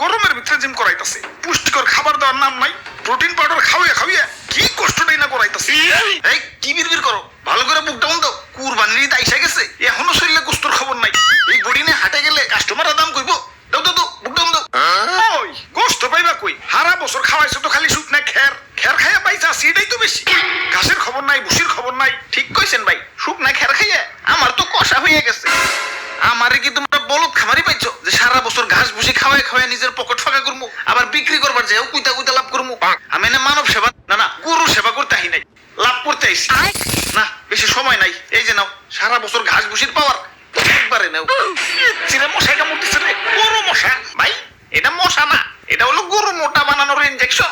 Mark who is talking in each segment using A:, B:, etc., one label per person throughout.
A: গরমের ভিতরে জিম করাইতাছে। পুষ্টিকর খাবার দেওয়ার নাম নাই প্রোটিন পাউডার খাওয়াইয়া খাওয়াইয়া কি কষ্টটাই না করাইতাছে। এই! কি বিড়বিড় করো? ভালো করে বুকটা বন্ধ। কুরবানির ঈদ আইসা গেছে এখনও শরীরে কুস্তর খবর নাই। এই বডি নিয়ে হাটে গেলে কাস্টমাররা দাম কইবো দাও দাও দাও বুকটা বন্ধ। ওই গোস্ত পাইবা কই? হারা বছর খাওয়াইছো তো খালি শুকনা খের। খের খাইয়া পাইছা সেটাই তো বেশি। ঘাসের খবর নাই ভুসির খবর নাই। ঠিক কইছেন ভাই সুখ না খের খাইয়া আমার তো কষা হয়ে গেছে। আমারে কি তোমরা বলদ খামারি পাইছো যে সারা বছর ঘাস ভুসি খাওয়াই খাওয়াই নিজের পকেট ফাঁকা করব আবার বিক্রি করবার যাও কুইতা কুইতা লাভ করব আমি না মানব সেবা না না গরু সেবা করতে আহি নাই লাভ করতে আইছি। না বেশি সময় নাই এই যে নাও সারা বছর ঘাস ভুসির পাওয়ার একবারে নাও। চিরে মশাই কামড়তেছে রে গরু মশা ভাই এটা মশা না এটা হলো গরু মোটা বানানোর ইনজেকশন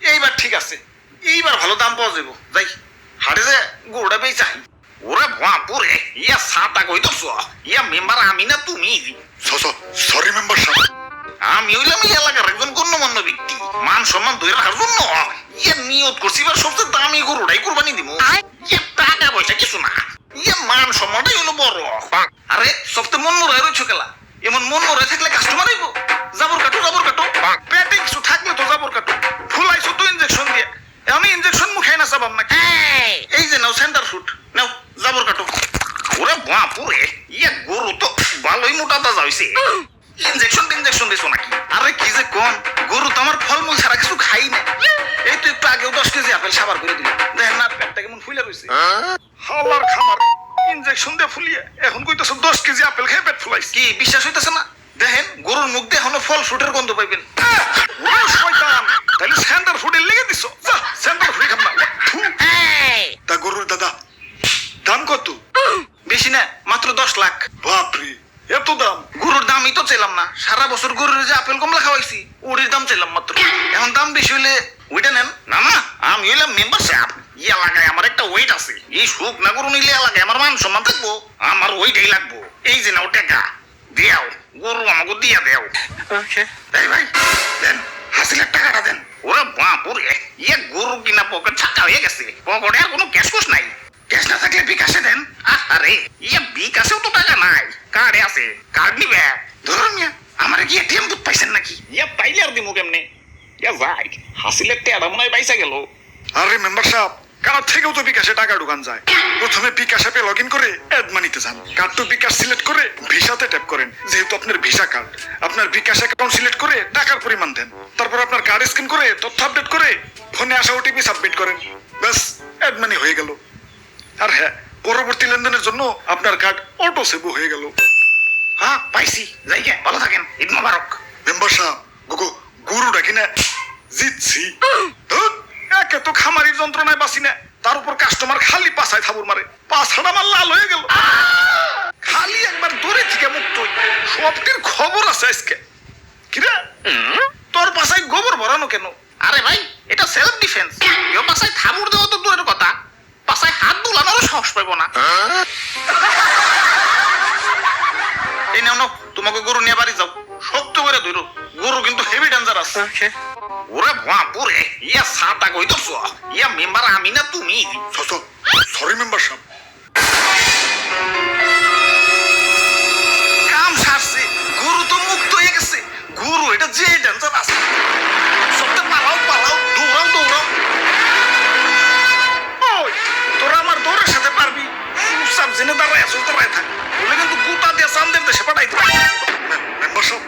A: এইবার ঠিক আছে এইবার ভালো দাম পাওয়া যাব যাই। চাই ওরে বাপুরে ইয়া সাতা কইতছ ইয়া মেম্বার আমি না তুমি?
B: সরি মেম্বার সাহেব।
A: আমি হইলাম এই এলাকার একজন গণ্যমান্য ব্যক্তি। মান সম্মান ধরে রাখার জন্য ইয়ে নিয়ত করছি এবার সবচেয়ে দামি গরুটাই কোরবানি দিব ইয়ে টাকা পয়সা কিছু না। ইয়ে মান সম্মানটাই হলো বড়। আরে সবচেয়ে মন মরাই রয়েছে খেলা এমন মন মরাই থাকলে ইনজেকশন ইনজেকশন দিছো নাকি? আরে কি যে কোন? গরু তো আমার ফলমূল ছাড়া কিছু খাই না। এই তো একটু আগেও দশ কেজি আপেল সাবার করে দিল। দেখেন না পেটটা কেমন ফুলে রয়েছে হাওয়ার খামার ইনজেকশন দিয়ে ফুলিয়ে এখন কইতেছো দশ কেজি আপেল খেয়ে পেট ফুলাইছে। কি বিশ্বাস হইতেছে না? দেখেন গরুর মুখ দিয়ে এখনও ফল ফ্রুটের গন্ধ পাইবেন আহ, ওরে শয়তান তাহলে স্যান্ডার ফুডে লেগে দিছো যা স্যান্ডার ফুডে খাম না ফু।
B: তা গরুর দাদা দাম কত
A: বেশি না মাত্র দশ লাখ
B: বাপরে
A: এত দাম গরুর দামই তো চাইলাম না সারা বছর গরুর যে আপেল কমলা খাওয়াইছি ওটির দাম চাইলাম মাত্র। এখন দাম বেশি হইলে ওইটা নেন। না না আমি হইলাম মেম্বার সাহেব এই এলাকায় আমার একটা ওয়েট আছে। এই সুখ না গরু নিলে এলাকায় আমার মান সম্মান থাকব। আমার ওইটাই লাগবো। এই যে নাও টাকা দিয়াও। গরু আমাকে দিয়া দেও। এই ভাই দেন হাসিলের টাকাটা দেন। ওরে বাপুরে ইয়ে গরু কিনা পকেট ছাকা হয়ে গেছে। পকেটে আর কোনো ক্যাশ কোশ নাই। ক্যাশ না থাকলে বিকাশে দেন। আরে ইয়ে বিকাশেও তো টাকা নাই। কার্ডে আছে। কার্ড নিবে। ধরুন আমার কি এটিএম বুথ পাইছেন নাকি? ইয়া পাইলে আর দিমু কেমনে? ইয়া ভাই হাসিলের টেয়াটা মনে হয় পাইসা গেল।
B: আরে মেম্বার সাহেব কার্ড থেকেও তো বিকাশে টাকা ঢুকান যায়। প্রথমে বিকাশ অ্যাপে লগ ইন করে অ্যাড মানিতে যান। কার্ড তো বিকাশ সিলেক্ট করে ভিসাতে ট্যাপ করেন যেহেতু আপনার ভিসা কার্ড আপনার বিকাশ অ্যাকাউন্ট সিলেক্ট করে টাকার পরিমাণ দেন। তারপর আপনার কার্ড স্ক্যান করে তথ্য আপডেট করে ফোনে আসা ওটিপি সাবমিট করেন ব্যাস অ্যাড মানি হয়ে গেল। আর হ্যাঁ পরবর্তী লেনদেনের জন্য আপনার কার্ড অটো সেভ হয়ে গেল।
A: হ্যাঁ পাইছি। যাই গে ভালো থাকেন। ঈদ মোবারক।
B: মেম্বার সাহেব গোগো গুরুটা কিনা জিতছি।
A: ধুর, একে তো খামারির যন্ত্রণায় বাসি না। তার উপর কাস্টমার খালি পাছায় থাবুর মারে। পাছাটা আমার লাল হয়ে গেল। খালি একবার দূরে থেকে মুক্ত। সবটির খবর আছে আজকে। কিরে তোর পাছায় গোবর ভরানো কেন? আরে ভাই এটা সেলফ ডিফেন্স কেউ পাছায় থাবুর দেওয়া তো দূরের কথা। পাছায় হাত দুলানোরও সাহস পাইব না। এই নাও নাও তোমাকে গরু নিয়ে বাড়ি যাও। শক্ত করে ধরো। গরু কিন্তু হেভি ডেঞ্জার আছে ওরে বাপুরে ইয়া সাতা কইতছ ইয়া মেম্বার আমি না তুমি?
B: সরি মেম্বার সাহেব।
A: কাম সারছে। গরু তো মুক্ত হয়ে গেছে। গরু এটা যে ডেঞ্জার আছে পালাও পালাও দৌড়াও দৌড়াও। তোরা আমার দৌড়ের সাথে পারবি। চুপচাপ জেনে দাঁড়ায় আসো দাঁড়ায় থাক। দিয়ে চান্দের দেশে পাঠাই দিবি
B: সাহেব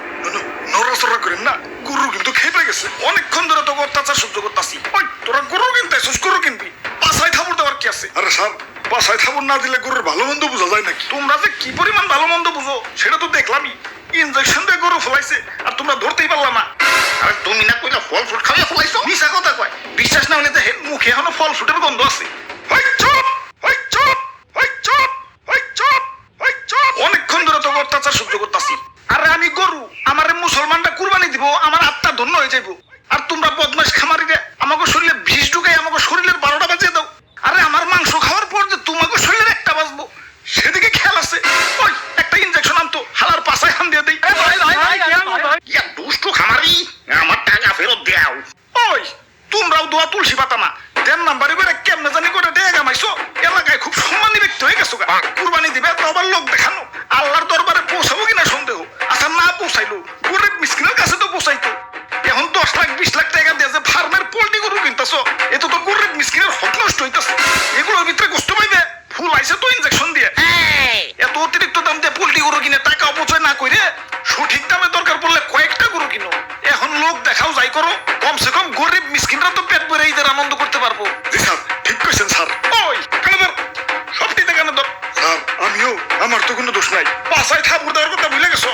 B: নড়াচড়া করেন না গুরু কিন্তু খেপে গেছে।
A: অনেকক্ষণ ধরে তোকে অত্যাচার সহ্য করতাছি। ওই তোরা গরু কিনতে গরু কিনবি। পাছায় থাবুর দেওয়ার কি আছে?
B: আরে স্যার বাসায় থাবুর না দিলে গরুর ভালো মন্দ বোঝা যায় নাকি?
A: তোমরা যে কি পরিমাণ ভালো মন্দ বুঝো সেটা তো দেখলামই। ইনজেকশন দিয়ে গরু ফলাইছে আর তোমরা ধরতেই পারলা না। আরে তুমি না কইলা ফল ফ্রুট খাইয়া ফলাইছো? মিশা কথা কয়। বিশ্বাস না হলে মুখে এখনও ফল ফ্রুটের গন্ধ আছে। যাইব। আর তোমরা বদমাস খামারিরা আমাকে শরীরে ভিষ ঢুকাই আমাকে শরীরের বারোটা বাজিয়ে দাও। আরে আমার মাংস খাওয়ার পর যে তোমাকে শরীরের একটা বাজবো সেদিকে খেয়াল আছে। ওই একটা ইনজেকশন আনতো হালার পাশায় হান দিয়ে দেই। ইয়া দুষ্টু খামারি আমার টাকা ফেরত দাও। ওই তোমরাও দোয়া তুলসী পাতা না দেন নাম্বারে করে কেমনে জানি করে দেয় গামাইছো এলাকায় খুব সম্মানী ব্যক্তি হয়ে গেছো কুরবানি দিবে তো আবার লোক দেখানো। আমার তো কোনো দোষ নাই। বাসায় ঠাকুর দেওয়ার কথা ভুলে গেছো?